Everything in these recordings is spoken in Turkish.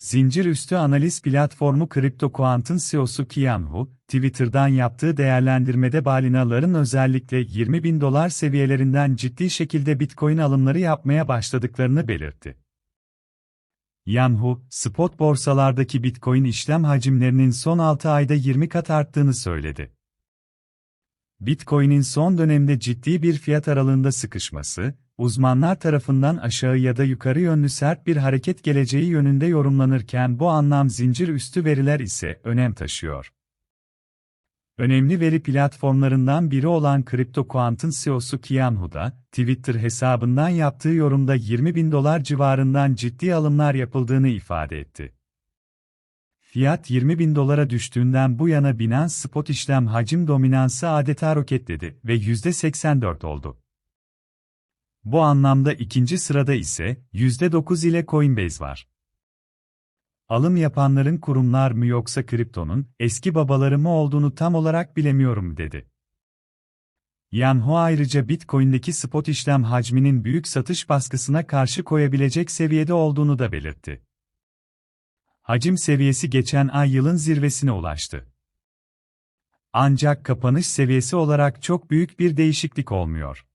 Zincir üstü analiz platformu CryptoQuant'ın CEO'su Qian Hu, Twitter'dan yaptığı değerlendirmede balinaların özellikle 20 bin dolar seviyelerinden ciddi şekilde Bitcoin alımları yapmaya başladıklarını belirtti. Yanhu, spot borsalardaki Bitcoin işlem hacimlerinin son 6 ayda 20 kat arttığını söyledi. Bitcoin'in son dönemde ciddi bir fiyat aralığında sıkışması, uzmanlar tarafından aşağı ya da yukarı yönlü sert bir hareket geleceği yönünde yorumlanırken bu anlam zincir üstü veriler ise önem taşıyor. Önemli veri platformlarından biri olan CryptoQuant'ın CEO'su Qian Hu da, Twitter hesabından yaptığı yorumda 20 bin dolar civarından ciddi alımlar yapıldığını ifade etti. Fiyat 20 bin dolara düştüğünden bu yana Binance spot işlem hacim dominansı adeta roketledi ve %84 oldu. Bu anlamda ikinci sırada ise %9 ile Coinbase var. Alım yapanların kurumlar mı yoksa kriptonun eski babaları mı olduğunu tam olarak bilemiyorum dedi. Yanhu ayrıca Bitcoin'deki spot işlem hacminin büyük satış baskısına karşı koyabilecek seviyede olduğunu da belirtti. Hacim seviyesi geçen ay yılın zirvesine ulaştı. Ancak kapanış seviyesi olarak çok büyük bir değişiklik olmuyor.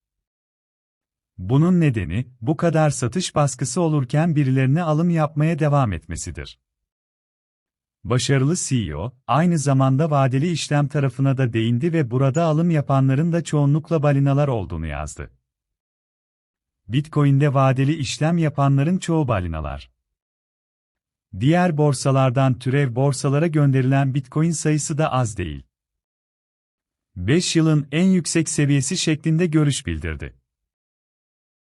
Bunun nedeni, bu kadar satış baskısı olurken birilerine alım yapmaya devam etmesidir. Başarılı CEO, aynı zamanda vadeli işlem tarafına da değindi ve burada alım yapanların da çoğunlukla balinalar olduğunu yazdı. Bitcoin'de vadeli işlem yapanların çoğu balinalar. Diğer borsalardan türev borsalara gönderilen Bitcoin sayısı da az değil. 5 yılın en yüksek seviyesi şeklinde görüş bildirdi.